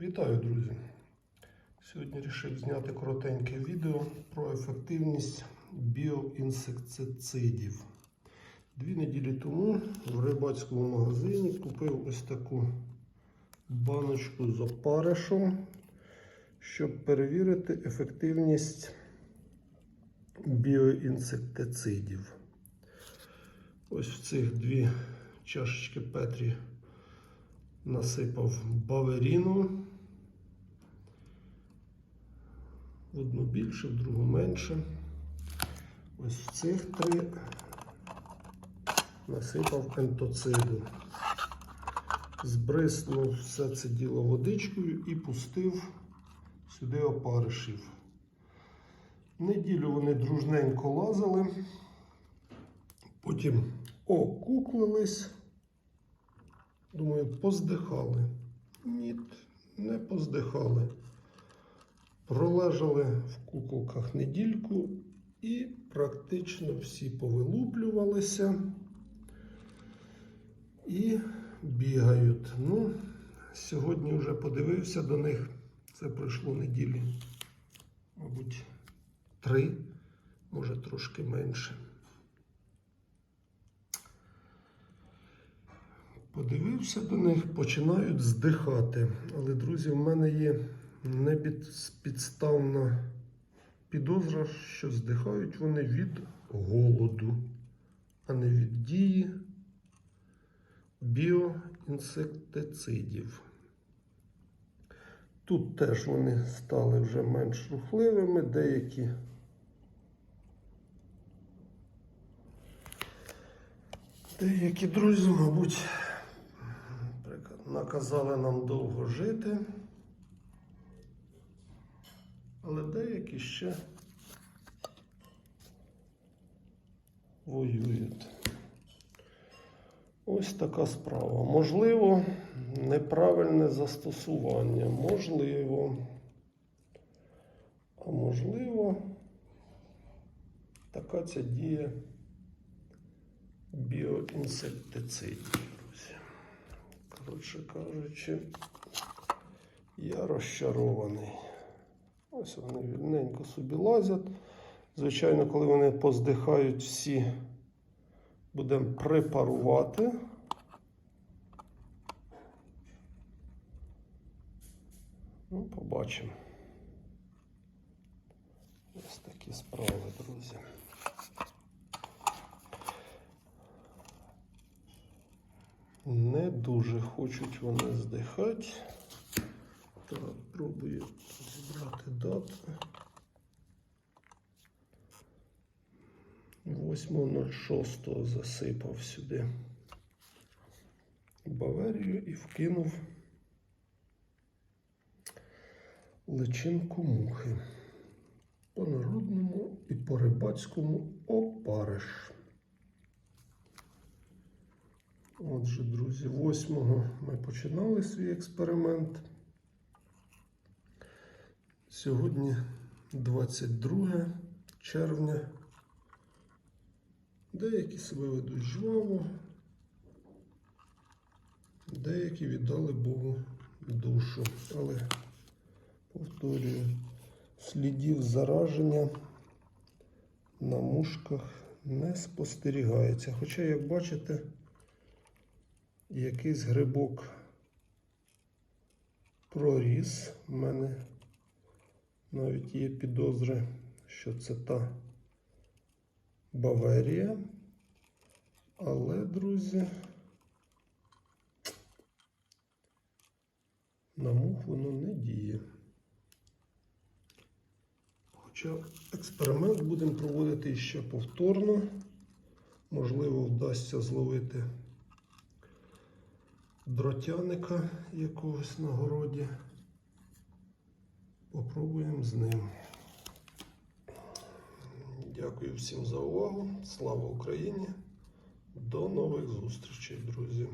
Вітаю, друзі! Сьогодні вирішив зняти коротеньке відео про ефективність біоінсектицидів. Дві неділі тому в рибацькому магазині купив ось таку баночку з опаришем, щоб перевірити ефективність біоінсектицидів. Ось в цих дві чашечки Петрі насипав баверіну. В одну більше, в другу менше. Ось в цих три насипав ентоциду. Збриснув все це діло водичкою і пустив сюди опаришів. Неділю вони дружненько лазили, потім окуклились. Думаю, поздихали. Ні, не поздихали. Пролежали в куколках недільку і практично всі повилуплювалися і бігають. Ну, сьогодні вже подивився до них. Це пройшло неділі, мабуть, три, може трошки менше. Подивився до них, починають здихати. Але, друзі, в мене є непідставна підозра, що здихають вони від голоду, а не від дії біоінсектицидів. Тут теж вони стали вже менш рухливими, деякі. Деякі друзі, мабуть, наказали нам довго жити, але деякі ще воюють. Ось така справа. Можливо, неправильне застосування, можливо, а можливо, така ця дія біоінсектицидів. Коротше кажучи, я розчарований. Ось вони вільненько собі лазять. Звичайно, коли вони поздихають всі, будемо препарувати. Ну, побачимо. Ось такі справи, друзі. Не дуже хочуть вони здихати. Так, пробую зібрати дату. 8.06 засипав сюди Баверію і вкинув личинку мухи. По народному і по рибацькому опариш. Отже, друзі, 8-го ми починали свій експеримент. Сьогодні 22 червня. Деякі себе ведуть жваво, деякі віддали Богу душу. Але, повторюю, слідів зараження на мушках не спостерігається. Хоча, як бачите, якийсь грибок проріс. У мене навіть є підозри, що це та Баверія. Але, друзі, на мух воно не діє. Хоча експеримент будемо проводити ще повторно. Можливо, вдасться зловити дротяника якогось на городі. Попробуємо з ним. Дякую всім за увагу. Слава Україні! До нових зустрічей, друзі!